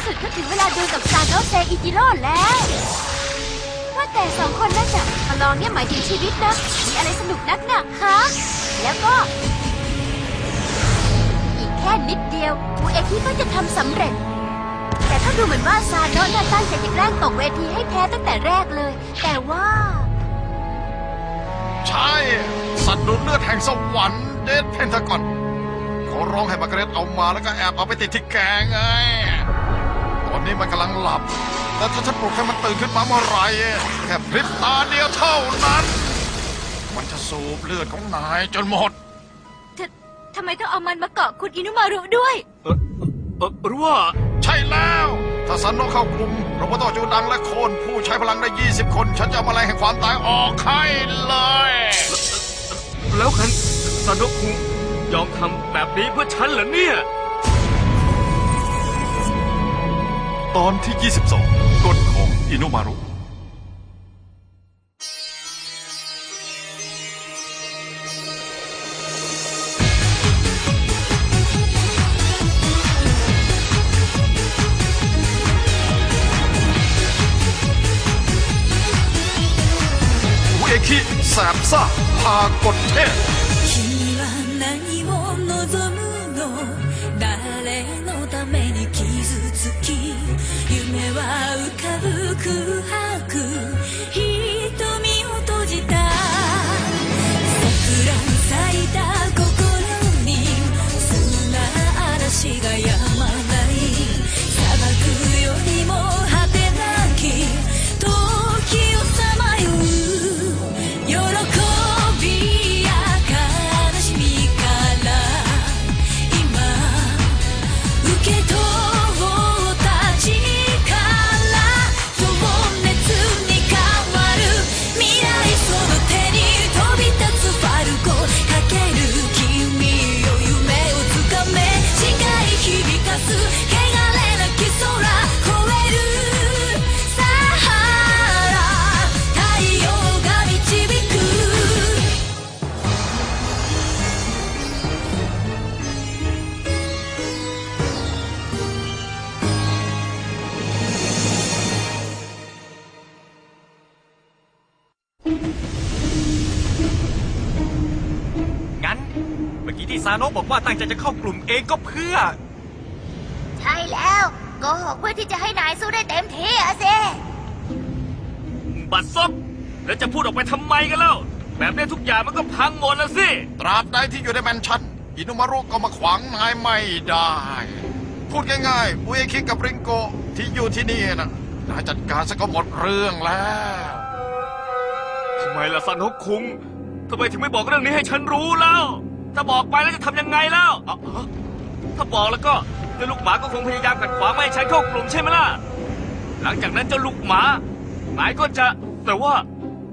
ที่สุดก็ถึงเวลาดูกับซานโนเซอิจิโร่แล้วว่าแต่สองคนนั่นน่ะมาลองเนี่ยหมายถึงชีวิตนะ มีอะไรสนุกนักหนาฮะ แล้วก็ อีกแค่นิดเดียวคูเอคิก็จะทำสำเร็จ แต่ถ้าดูเหมือนว่าซานโนะน่ะตั้งใจจะแกล้งตกเวทีให้แพ้ตั้งแต่แรกเลย แต่ว่า ใช่ สัตว์ดูดเลือดแห่งสวรรค์เดดเพนทากอนขอร้องให้มาร์กาเร็ตเอามาแล้วก็แอบเอาไปติดที่แกงไง ตอนนี้มันกำลังหลับ แต่ถ้าฉันปลุกให้มันตื่นขึ้นมาเมื่อไหรแค่พริบตาเดียวเท่านั้น มันจะสูบเลือดของนายจนหมดททำไมต้องเอามันมาเกาะคุณอินุมารุด้วย เออเออหรือว่า ใช่แล้ว ถ้าซันโนเข้ากลุ่มโรบอตจูดังและโคนผู้ใช้พลังได้ 20 คน ฉันจะเอาแมลงแห่งความตายออกให้เลย แล้วคันซานโนะคุงยอมทำแบบนี้เพื่อฉันเหรอเนี่ย ตอนที่ 22กฎของอินุมารุเอคิแสบซ่าพากดเทพ ที่ซาโนะบอกว่าตั้งใจจะเข้ากลุ่มเองก็เพื่อ ใช่แล้วโกหกเพื่อที่จะให้นายสู้ได้เต็มที่อะสิบัดซบแล้วจะพูดออกไปทำไมกันเล่าแบบนี้ทุกอย่างมันก็พังหมดแล้วสิ ตราบใดที่อยู่ในแมนชั่นอินุมารุก็มาขวางนายไม่ได้ พูดง่ายๆอุเอคิกับริงโกที่อยู่ที่นี่นะนายจัดการซะก็หมดเรื่องแล้ว ทำไมล่ะซาโนะคุงทำไมถึงไม่บอกเรื่องนี้ให้ฉันรู้แล้ว ถ้าบอกไปแล้วจะทำยังไงแล้วอ๋อถ้าบอกแล้วก็เจ้าลูกหมาก็คงพยายามขัดขวางไม่ให้ฉันเข้ากลุ่มใช่ไหมล่ะ หลังจากนั้นเจ้าลูกหมา หมายก็จะ แต่ว่า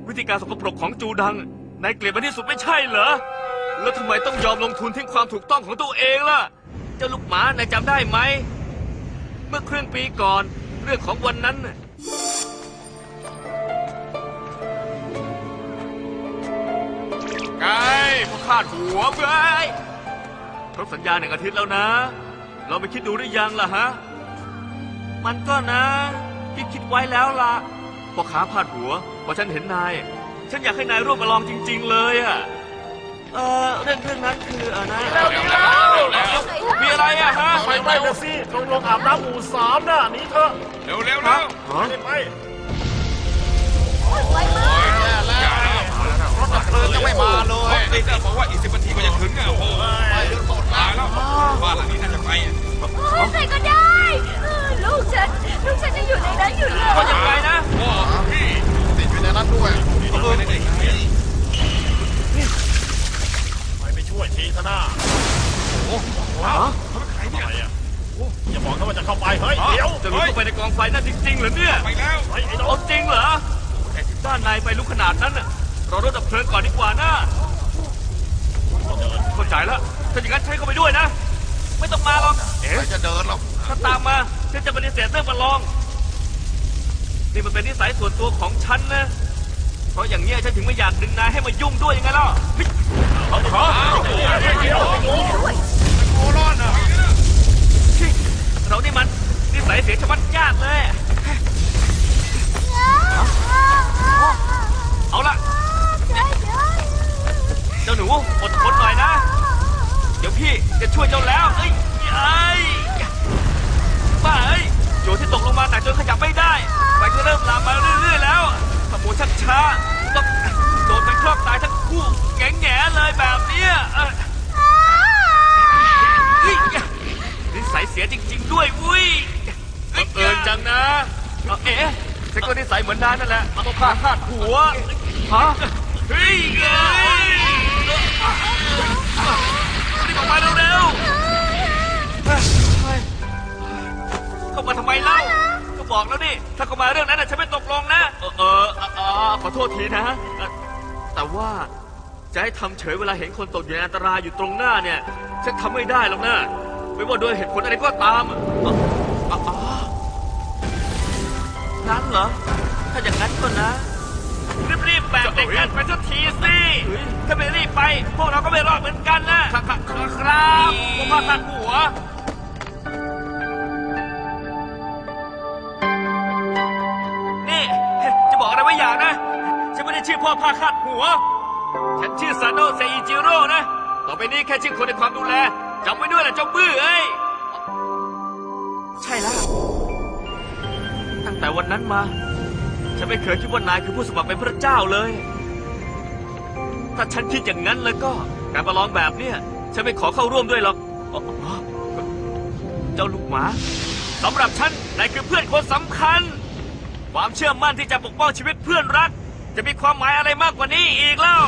วิธีการสกปรกของจูดังนายเกลียดมันที่สุดไม่ใช่เหรอ แล้วทำไมต้องยอมลงทุนทิ้งความถูกต้องของตัวเองล่ะ เจ้าลูกหมานายจำได้ไหม เมื่อครึ่งปีก่อน เรื่องของวันนั้นน่ะไง พอคาดหัวเว้ยครบสัญญาหนึ่งอาทิตย์แล้วนะ เราไปคิดดูหรือยังล่ะฮะ มันก็นะที่คิดไว้แล้วล่ะพอขาพาดหัวพอฉันเห็นนาย ฉันอยากให้นายร่วมมาลองจริง ๆ เลยอะเออเรื่องเรื่องนั้นคืออะนะมีอะไรอะฮะไปไปเลยสิลงลงอาบน้ำหมู่สามน่ะหนีเถอะเร็วเร็วเร็วไปรถดับเพ ลิงยังไม่มาเลยไอ้เจ้าบอกว่าอีกสิบนาทีก็จะถึงอะโอ้โหตายแล้วบ้านหลังนี้น่าจะไปอะโอ้ยใครก็ได้เออลูกฉันลูกฉันยังอยู่ในนั้นอยู่เลยก็ยังไงนะโอ้พี่ติดอยู่ในนั้นด้วยเออไม่ได้ไงไปไปช่วยทีซะหน้าฮะอะไรอะอย่าบอกนะว่าจะเข้าไปเฮ้ยเดี๋ยวจะลุกเข้าไปในกองไฟนั่นจริงๆเหรอเนี่ยไปแล้วเฮ้ยไอ้น้อเอางจริงเหรอด้านในไฟลุกขนาดนั้นน่ะ เรารถจับเพลินก่อนดีกว่านะเข้าใจแล้วถ้าอย่างนั้นใช้เข้าไปด้วยนะ ไม่ต้องมาหรอกเอ๊จะเดินหรอกถ้าตามมาฉันจะปฏิเสธเรื่องปรลลอง นี่มันเป็นนิสัยส่วนตัวของฉันนะ เพราะอย่างนี้ยฉันถึงไม่อยากดึงนายให้มายุ่งด้วยยังไงล่ะเอาขอโอ้ร้อนะเรานี่มันนิสัยเสียชวัดยากเลย เอาละ จะช่วยเจ้าแล้ว เอ้ยไอ้บ้าเอ้ยโจที่ตกลงมาหนักจนขยับไม่ได้ ไฟก็เริ่มลามมาเรื่อยๆแล้วถ้าหมุนชักช้าต้องโดนเป็นครอบตายทั้งคู่แง่แง่ๆเลยแบบเนี้ยนิสัยเสียจริง ๆ ด้วยวุ้ยเอิญจังนะ เอ๊ะฉันก็นิสัยเหมือนนายนั่นแหละต้องพาคาดหัวฮะเฮ้ย เข้ามาเรื่องนั้นนะฉันไม่ตกลงนะเออเออเออขอโทษทีนะเอ่อแต่ว่าจะให้ทำเฉยเวลาเห็นคนตกอยู่ในอันตรายอยู่ตรงหน้าเนี่ยฉันทำไม่ได้หรอกนะไม่ว่าด้วยเหตุผลอะไรก็ตามอ่ออ๋ออ๋อนั้นเหรอถ้าอย่างนั้นก็นะ รีบๆแบกเด็กกันไปสักทีสิถ้าไม่รีบไป พวกเราก็ไม่รอดเหมือนกันนะ ครับครับพวกพ่อตัดหัว ชื่อพ่อพาคาดหัว ฉันชื่อซาโนะเซอิจิโร่นะ ต่อไปนี้แค่ชื่อคนในความดูแลจำไว้ด้วยนะเจ้าบื้อเอ้ย ใช่แล้ว ตั้งแต่วันนั้นมา ฉันไม่เคยคิดว่านายคือผู้สมัครเป็นพระเจ้าเลย ถ้าฉันคิดอย่างนั้นแล้วก็ การประลองแบบเนี้ยฉันไม่ขอเข้าร่วมด้วยหรอกอ๋ออ๋อเจ้าลูกหมาสำหรับฉันนายคือเพื่อนคนสำคัญ ความเชื่อมั่นที่จะปกป้องชีวิตเพื่อนรัก จะมีความหมายอะไรมากกว่านี้อีกแล้ว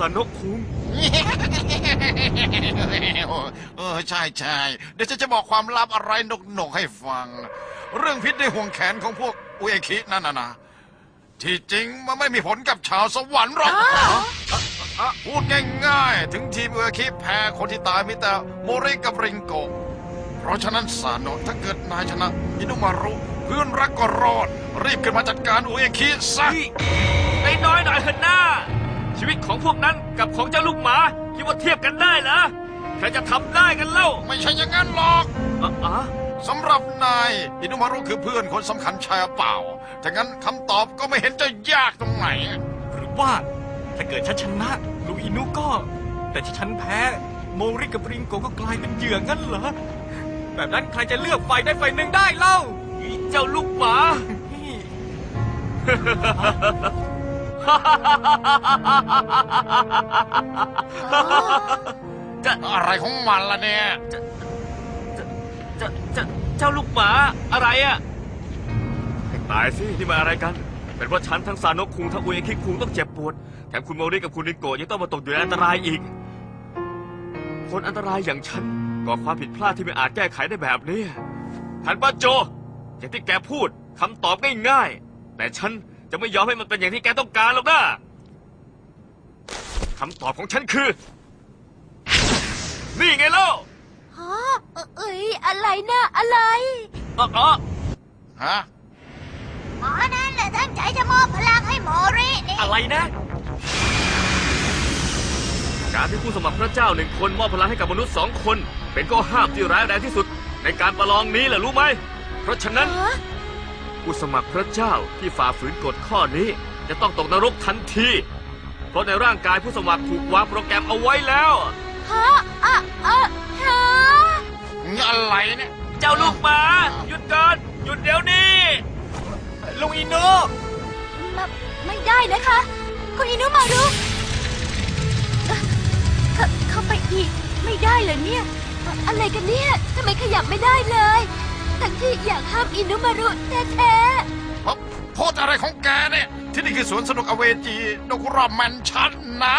สนุกคุ้งเออใช่ใช่เดี๋ยวฉันจะบอกความลับอะไรหนกๆให้ฟัง เรื่องพิษในห่วงแขนของพวกอุเอคินั่นนะนะที่จริงมันไม่มีผลกับชาวสวรรค์หรอกพูดง่ายๆ ถึงทีมอุเอคิแพ้คนที่ตายมีแต่โมริกับริงโกะเพราะฉะนั้นสาโนะถ้าเกิดนายชนะอินุมารุเพื่อนรักก็รอด รีบขึ้นมาจัดการอุเอคิซะไอ้น้อยหน่อยเถอะหน้า ชีวิตของพวกนั้นกับของเจ้าลูกหมาคิดว่าเทียบกันได้เหรอใครจะทำได้กันเล่าไม่ใช่อย่างนั้นหรอกอ๋ออ๋อสำหรับนายอินุมารุคือเพื่อนคนสำคัญใช่เปล่าถ้างั้นคำตอบก็ไม่เห็นจะยากตรงไหน หรือว่าถ้าเกิดฉันชนะลูอินุก็ แต่ถ้าฉันแพ้ โมริกับริงโกก็กลายเป็นเหยื่องั้นเหรอ แบบนั้นใครจะเลือกฝ่ายได้ฝ่ายหนึ่งได้เล่า เจ้าลูกหมาจะอะไรของมันล่ะเนี่ยจะจะเจ้าลูกหมาอะไรอะให้ตายสินี่มาอะไรกัน เป็นเพราะฉันทั้งซานกคุงทั้งอุเอคิกคุงต้องเจ็บปวด แถมคุณโมริกับคุณนิโกะยังต้องมาตกอยู่ในอันตรายอีก คนอันตรายอย่างฉันก่อความผิดพลาดที่ไม่อาจแก้ไขได้แบบนี้ท่านป้าโจ อย่างที่แกพูดคำตอบง่ายๆ แต่ฉันจะไม่ยอมให้มันเป็นอย่างที่แกต้องการหรอกนะคำตอบของฉันคือ นี่ไงเล่าฮะเอ้ยอะไรนะอะไร อ๋ออ๋อฮะ หมอนั่นแหละตั้งใจจะมอบพลังให้โมรินี่อะไรนะ การที่ผู้สมัครพระเจ้าหนึ่งคนมอบพลังให้กับมนุษย์สองคน เป็นข้อห้ามที่ร้ายแรงที่สุด ในการประลองนี้แหละรู้ไหม เพราะฉะนั้นฮะผู้สมัครพระเจ้าที่ฝ่าฝืนกฎข้อนี้ จะต้องตกนรกทันที เพราะในร่างกายผู้สมัครถูกวางโปรแกรมเอาไว้แล้วฮะอะอะฮะอะไรเนี่ย เจ้าลูกหมาหยุดก่อนหยุดเดี๋ยวนี้ลุงอินุไม่ไม่ได้นะคะ คุณอินุมารุเอ่อเข้าเข้าไปอีก ไม่ได้เหรอเนี่ยเอ่ออะไรกันเนี่ยทำไมขยับไม่ได้เลย ทั้งที่อยากห้ามอินุมารุแท้เพราะโพสต์อะไรของแกเนี่ย ที่นี่คือสวนสนุกอเวจีนกรอบแมนชั่นนะ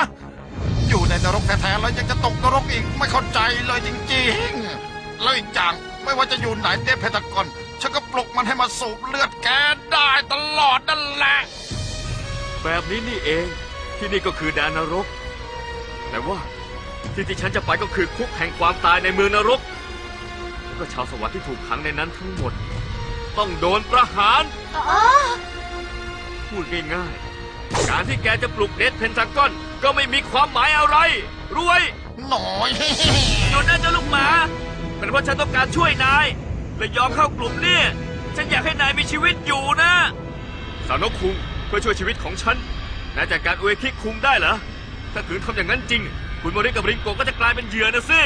อยู่ในนรกแท้ๆแล้วยังจะตกนรกอีกไม่เข้าใจเลยจริงๆ แล้วอีกอย่างไม่ว่าจะอยู่ไหนเดฟเพนทากอนฉันก็ปลุกมันให้มาสูบเลือดแกได้ตลอดนั่นแหละ แบบนี้นี่เอง ที่นี่ก็คือแดนนรก แต่ว่าที่ที่ฉันจะไปก็คือคุกแห่งความตายในเมืองนรก แล้วก็ชาวสวรรค์ที่ถูกขังในนั้นทั้งหมด ต้องโดนประหารๆอ๋อพูดง่ายๆ การที่แกจะปลุกเดดเพนทากอน ก็ไม่มีความหมายอะไร รวยหน่อยหยุดนะเจ้าลูกหมา เป็นเพราะฉันต้องการช่วยนาย และยอมเข้ากลุ่มเนี่ย ฉันอยากให้นายมีชีวิตอยู่นะ สาวนกคุงเพื่อช่วยชีวิตของฉันนายจัดการอุเอคิคุงได้เหรอ ถ้าขืนทำอย่างนั้นจริง คุณโมริกับริงโกก็จะกลายเป็นเหยื่อนะสิ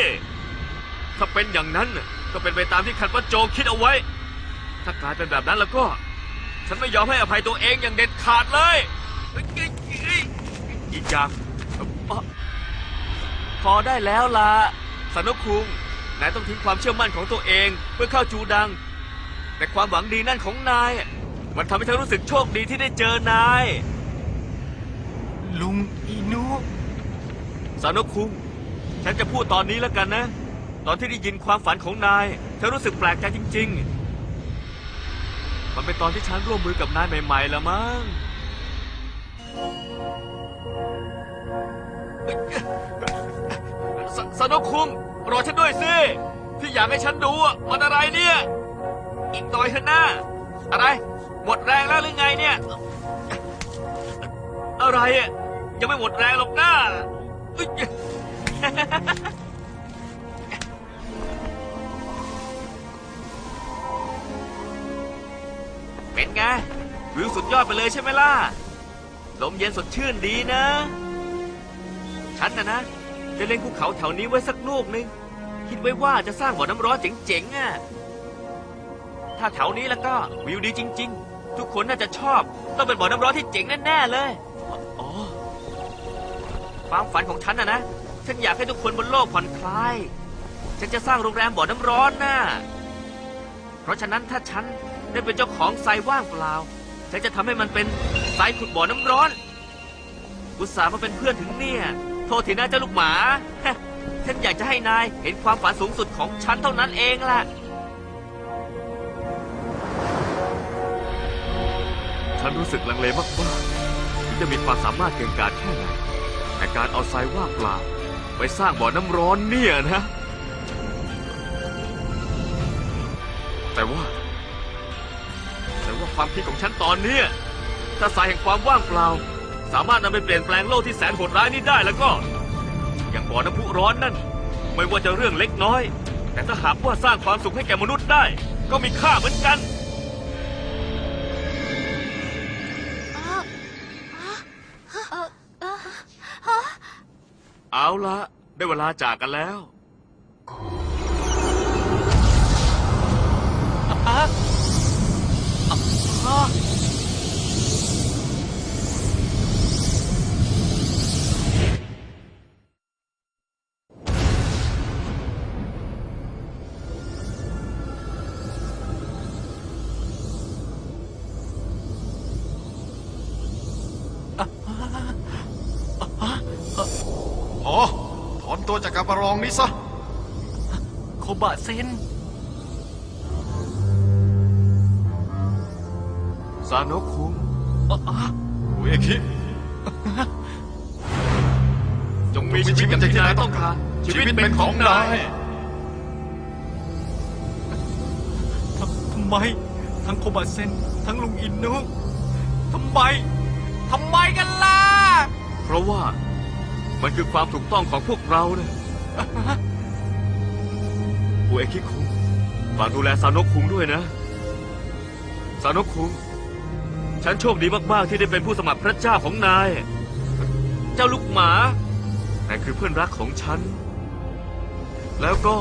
ถ้าเป็นอย่างนั้นน่ะ ก็เป็นไปตามที่คันปะโจคิดเอาไว้ ถ้ากลายเป็นแบบนั้นแล้วก็ ฉันไม่ยอมให้อภัยตัวเองอย่างเด็ดขาดเลย อีกอย่างเอ่อพอได้แล้วล่ะสนุกคุงนายต้องทิ้งความเชื่อมั่นของตัวเองเพื่อเข้าจูดัง แต่ความหวังดีนั่นของนาย มันทำให้เธอรู้สึกโชคดีที่ได้เจอนาย ลุงอินุสานุคุงฉันจะพูดตอนนี้แล้วกันนะ ตอนที่ได้ยินความฝันของนายฉันรู้สึกแปลกใจจริง ๆ มันเป็นตอนที่ฉันร่วมมือกับนายใหม่ๆแล้วมั้งสสนุกคุงรอฉันด้วยสิที่อยากให้ฉันดูอะมันอะไรเนี่ย อีกต่อยเถอะหน้า อะไร หมดแรงแล้วหรือไงเนี่ย อะไรอะยังไม่หมดแรงหรอกหน้า ไง วิวสุดยอดไปเลยใช่ไหมล่ะ ลมเย็นสดชื่นดีนะ ฉันนะนะ จะเล็งภูเขาแถวนี้ไว้สักลูกหนึ่งคิดไว้ว่าจะสร้างบ่อน้ำร้อนเจ๋งๆอะ ถ้าแถวนี้แล้วก็วิวดีจริง ๆ ทุกคนน่าจะชอบ ต้องเป็นบ่อน้ำร้อนที่เจ๋งแน่ๆเลย อ๋อ ความฝันของฉันนะนะ ฉันอยากให้ทุกคนบนโลกผ่อนคลาย ฉันจะสร้างโรงแรมบ่อน้ำร้อนนะเพราะฉะนั้นถ้าฉัน ได้เป็นเจ้าของทรายว่างเปล่าฉันจะทำให้มันเป็นทรายขุดบ่อน้ำร้อนอุตส่าห์มาเป็นเพื่อนถึงเนี่ย โทษทีนะเจ้าลูกหมา ฉันอยากจะให้นายเห็นความฝันสูงสุดของฉันเท่านั้นเองล่ะ ฉันรู้สึกลังเลมากๆที่จะมีความสามารถเก่งกาจแค่ไหนแต่การเอาทรายว่างเปล่าไปสร้างบ่อน้ำร้อนเนี่ยนะ แต่ว่า ว่าความคิดของฉันตอนเนี้ยถ้าสายแห่งความว่างเปล่า สามารถนำไปเปลี่ยนแปลงโลกที่แสนโหดร้ายนี้ได้แล้วก็ อย่างบ่อน้ำพุร้อนนั่น ไม่ว่าจะเรื่องเล็กน้อย แต่ถ้าหากว่าสร้างความสุขให้แก่มนุษย์ได้ ก็มีค่าเหมือนกันเอาละได้เวลาจากกันแล้ว อ๋อ ถอนตัวจากการประลองนี้ซะ โคบะเซนซาโนะคุงอุเอคิจงมีชีวิตอย่างที่นายต้องการ ชีวิตเป็นของนายทำทำไม ทั้งโคบะเซน ทั้งลุงอินุทำไม ทำไมกันล่ะ เพราะว่ามันคือความถูกต้องของพวกเราเนี่ยอุเอคิคุงฝากดูแลซาโนะคุงด้วยนะ ซาโนะคุง ฉันโชคดีมาก ๆ ที่ได้เป็นผู้สมัครพระเจ้าของนาย เจ้าลูกหมา นายคือเพื่อนรักของฉัน แล้วก็